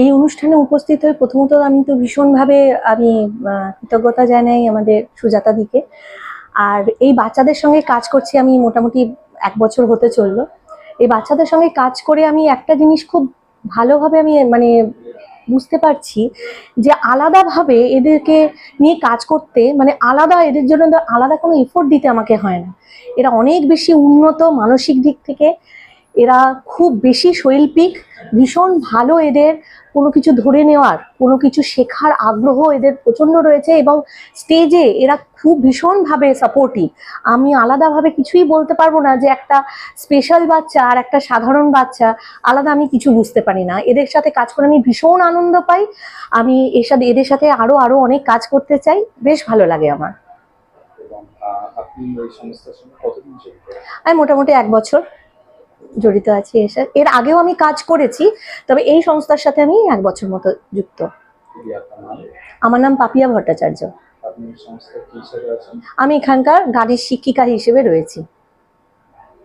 এই অনুষ্ঠানে উপস্থিত হয়ে প্রথমত আমি তো ভীষণভাবে আমি কৃতজ্ঞতা জানাই আমাদের সুজাতা দিকে। আর এই বাচ্চাদের সঙ্গে কাজ করছি আমি মোটামুটি এক বছর হতে চলল। এই বাচ্চাদের সঙ্গে কাজ করে আমি একটা জিনিস খুব ভালোভাবে আমি মানে বুঝতে পারছি যে আলাদাভাবে এদেরকে নিয়ে কাজ করতে মানে আলাদা, এদের জন্য আলাদা কোনো এফোর্ট দিতে আমাকে হয় না। এরা অনেক বেশি উন্নত মানসিক দিক থেকে এরা খুব বেশি শৈল্পিক ভীষণ ভালো এদের কোনো কিছু ধরে নেওয়ার কোনো কিছু শেখার আগ্রহ এদের প্রচণ্ড রয়েছে এবং স্টেজে এরা খুব ভীষণভাবে সাপোর্টিভ আমি আলাদাভাবে কিছুই বলতে পারব না যে একটা স্পেশাল বাচ্চা আর একটা সাধারণ বাচ্চা আলাদা আমি কিছু বুঝতে পারি না। এদের সাথে কাজ করে আমি ভীষণ আনন্দ পাই। আমি এর সাথে এদের সাথে আরও আরও অনেক কাজ করতে চাই। বেশ ভালো লাগে আমার। আমি মোটামুটি এক বছর। জড়িত আছি এর এর আগেও আমি কাজ করেছি তবে এই সংস্থার সাথে আমি এক বছর মতো যুক্ত। আমার নাম পাপিয়া ভট্টাচার্য। আমি এখানকার গাড়ির শিক্ষিকা হিসেবে রয়েছি।